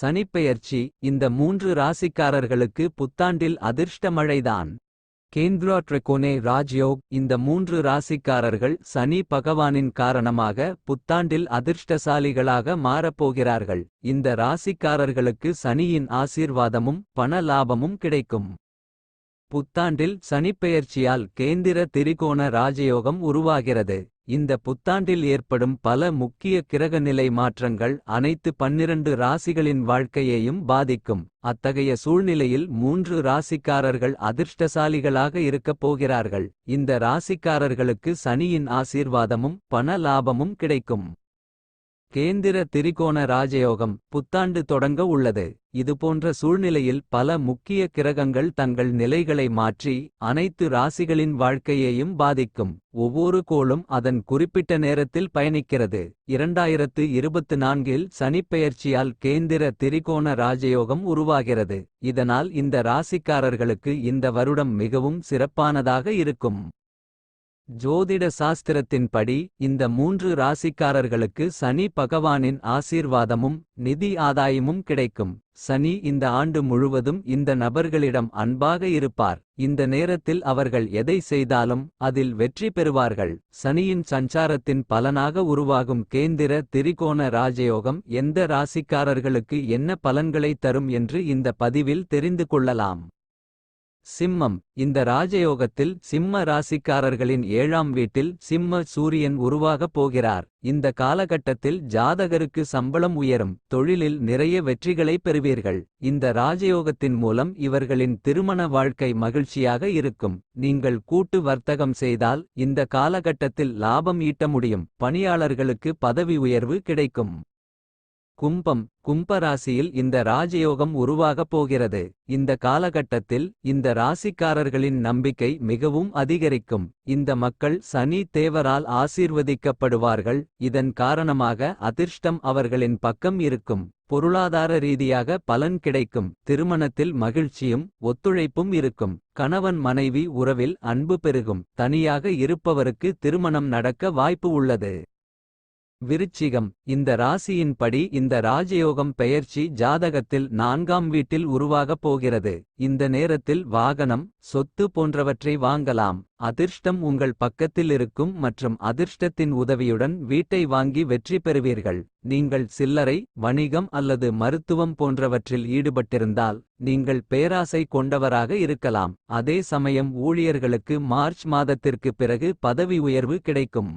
சனிப்பெயர்ச்சி இந்த மூன்று ராசிக்காரர்களுக்கு புத்தாண்டில் அதிர்ஷ்ட மழைதான் கேந்திரா ட்ரெகோனே ராஜ்யோக் இந்த மூன்று ராசிக்காரர்கள் சனி பகவானின் காரணமாக புத்தாண்டில் அதிர்ஷ்டசாலிகளாக மாறப்போகிறார்கள். இந்த ராசிக்காரர்களுக்கு சனியின் ஆசீர்வாதமும் பண லாபமும் கிடைக்கும். புத்தாண்டில் சனிப்பெயர்ச்சியால் கேந்திர திரிகோண ராஜயோகம் உருவாகிறது. இந்த புத்தாண்டில் ஏற்படும் பல முக்கிய கிரகநிலை மாற்றங்கள் அனைத்து பன்னிரண்டு ராசிகளின் வாழ்க்கையையும் பாதிக்கும். அத்தகைய சூழ்நிலையில் மூன்று ராசிக்காரர்கள் அதிர்ஷ்டசாலிகளாக இருக்கப் போகிறார்கள். இந்த ராசிக்காரர்களுக்கு சனியின் ஆசீர்வாதமும் பண லாபமும் கிடைக்கும். கேந்திர திரிகோண ராஜயோகம் புத்தாண்டு தொடங்க உள்ளது. இதுபோன்ற சூழ்நிலையில் பல முக்கிய கிரகங்கள் தங்கள் நிலைகளை மாற்றி அனைத்து ராசிகளின் வாழ்க்கையையும் பாதிக்கும். ஒவ்வொரு கோளும் அதன் குறிப்பிட்ட நேரத்தில் பயணிக்கிறது. இரண்டாயிரத்து இருபத்து நான்கில் சனிப்பெயர்ச்சியால் கேந்திர திரிகோண ராஜயோகம் உருவாகிறது. இதனால் இந்த ராசிக்காரர்களுக்கு இந்த வருடம் மிகவும் சிறப்பானதாக இருக்கும். ஜோதிட சாஸ்திரத்தின்படி இந்த மூன்று ராசிக்காரர்களுக்கு சனி பகவானின் ஆசீர்வாதமும் நிதி ஆதாயமும் கிடைக்கும். சனி இந்த ஆண்டு முழுவதும் இந்த நபர்களிடம் அன்பாக இருப்பார். இந்த நேரத்தில் அவர்கள் எதை செய்தாலும் அதில் வெற்றி பெறுவார்கள். சனியின் சஞ்சாரத்தின் பலனாக உருவாகும் கேந்திர திரிகோண ராஜயோகம் எந்த ராசிக்காரர்களுக்கு என்ன பலன்களை தரும் என்று இந்த பதிவில் தெரிந்து கொள்ளலாம். சிம்மம். இந்த ராஜயோகத்தில் சிம்ம ராசிக்காரர்களின் ஏழாம் வீட்டில் சிம்ம சூரியன் உருவாகப் போகிறார். இந்த காலகட்டத்தில் ஜாதகருக்கு சம்பளம் உயரும். தொழிலில் நிறைய வெற்றிகளை பெறுவீர்கள். இந்த ராஜயோகத்தின் மூலம் இவர்களின் திருமண வாழ்க்கை மகிழ்ச்சியாக இருக்கும். நீங்கள் கூட்டு வர்த்தகம் செய்தால் இந்த காலகட்டத்தில் லாபம் ஈட்ட முடியும். பணியாளர்களுக்கு பதவி உயர்வு கிடைக்கும். கும்பம் கும்பராசியில் இந்த ராஜயோகம் உருவாகப் போகிறது. இந்த காலகட்டத்தில் இந்த ராசிக்காரர்களின் நம்பிக்கை மிகவும் அதிகரிக்கும். இந்த மக்கள் சனி தேவரால் ஆசீர்வதிக்கப்படுவார்கள். இதன் காரணமாக அதிர்ஷ்டம் அவர்களின் பக்கம் இருக்கும். பொருளாதார ரீதியாக பலன் கிடைக்கும். திருமணத்தில் மகிழ்ச்சியும் ஒத்துழைப்பும் இருக்கும். கணவன் மனைவி உறவில் அன்பு பெருகும். தனியாக இருப்பவருக்கு திருமணம் நடக்க வாய்ப்பு உள்ளது. விருச்சிகம். இந்த ராசியின்படி இந்த ராஜயோகம் பெயர்ச்சி ஜாதகத்தில் நான்காம் வீட்டில் உருவாகப் போகிறது. இந்த நேரத்தில் வாகனம் சொத்து போன்றவற்றை வாங்கலாம். அதிர்ஷ்டம் உங்கள் பக்கத்தில் இருக்கும் மற்றும் அதிர்ஷ்டத்தின் உதவியுடன் வீட்டை வாங்கி வெற்றி பெறுவீர்கள். நீங்கள் சில்லறை வணிகம் அல்லது மருத்துவம் போன்றவற்றில் ஈடுபட்டிருந்தால் நீங்கள் பேராசை கொண்டவராக இருக்கலாம். அதே சமயம் ஊழியர்களுக்கு மார்ச் மாதத்திற்கு பிறகு பதவி உயர்வு கிடைக்கும்.